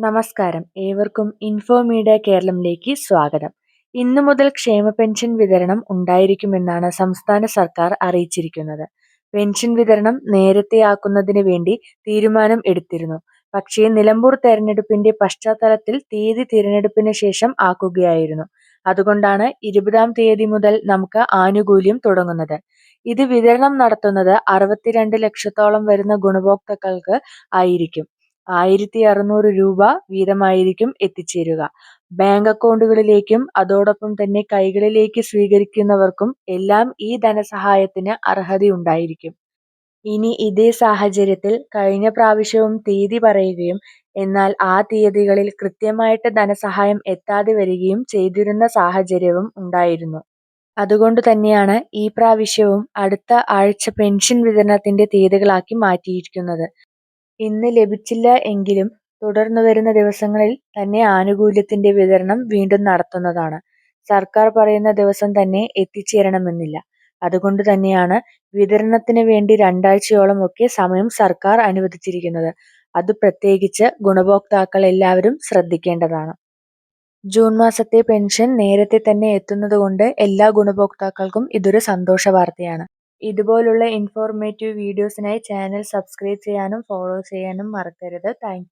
നമസ്കാരം. ഏവർക്കും ഇൻഫോമീഡിയ കേരളത്തിലേക്ക് സ്വാഗതം. ഇന്നു മുതൽ ക്ഷേമ പെൻഷൻ വിതരണം ഉണ്ടായിരിക്കുമെന്നാണ് സംസ്ഥാന സർക്കാർ അറിയിച്ചിരിക്കുന്നത്. പെൻഷൻ വിതരണം നേരത്തെയാക്കുന്നതിന് വേണ്ടി തീരുമാനം എടുത്തിരുന്നു. പക്ഷേ നിലമ്പൂർ തെരഞ്ഞെടുപ്പിന്റെ പശ്ചാത്തലത്തിൽ തീയതി തിരഞ്ഞെടുപ്പിന് ശേഷം ആക്കുകയായിരുന്നു. അതുകൊണ്ടാണ് ഇരുപതാം തീയതി മുതൽ നമുക്ക് ആനുകൂല്യം തുടങ്ങുന്നത്. ഇത് വിതരണം നടത്തുന്നത് അറുപത്തിരണ്ട് ലക്ഷത്തോളം വരുന്ന ഗുണഭോക്താക്കൾക്ക് ആയിരിക്കും. ആയിരത്തി അറുന്നൂറ് രൂപ വീതമായിരിക്കും എത്തിച്ചേരുക. ബാങ്ക് അക്കൗണ്ടുകളിലേക്കും അതോടൊപ്പം തന്നെ കൈകളിലേക്ക് സ്വീകരിക്കുന്നവർക്കും എല്ലാം ഈ ധനസഹായത്തിന് അർഹതയുണ്ടായിരിക്കും. ഇനി ഇതേ സാഹചര്യത്തിൽ കഴിഞ്ഞ പ്രാവശ്യവും തീയതി പറയുകയും എന്നാൽ ആ തീയതികളിൽ കൃത്യമായിട്ട് ധനസഹായം എത്താതെ വരികയും ചെയ്തിരുന്ന സാഹചര്യവും ഉണ്ടായിരുന്നു. അതുകൊണ്ട് തന്നെയാണ് ഈ പ്രാവശ്യവും അടുത്ത ആഴ്ച പെൻഷൻ വിതരണത്തിന്റെ തീയതികളാക്കി മാറ്റിയിരിക്കുന്നത്. ഇന്ന് ലഭിച്ചില്ല എങ്കിലും തുടർന്നു വരുന്ന ദിവസങ്ങളിൽ തന്നെ ആനുകൂല്യത്തിന്റെ വിതരണം വീണ്ടും നടത്തുന്നതാണ്. സർക്കാർ പറയുന്ന ദിവസം തന്നെ എത്തിച്ചേരണമെന്നില്ല. അതുകൊണ്ട് തന്നെയാണ് വിതരണത്തിന് വേണ്ടി രണ്ടാഴ്ചയോളം ഒക്കെ സമയം സർക്കാർ അനുവദിച്ചിരിക്കുന്നത്. അത് പ്രത്യേകിച്ച് ഗുണഭോക്താക്കൾ എല്ലാവരും ശ്രദ്ധിക്കേണ്ടതാണ്. ജൂൺ മാസത്തെ പെൻഷൻ നേരത്തെ തന്നെ എത്തുന്നതുകൊണ്ട് എല്ലാ ഗുണഭോക്താക്കൾക്കും ഇതൊരു സന്തോഷ വാർത്തയാണ്. ഇതുപോലുള്ള ഇൻഫോർമേറ്റീവ് വീഡിയോസിനായി ചാനൽ സബ്സ്ക്രൈബ് ചെയ്യാനും ഫോളോ ചെയ്യാനും മറക്കരുത്. താങ്ക്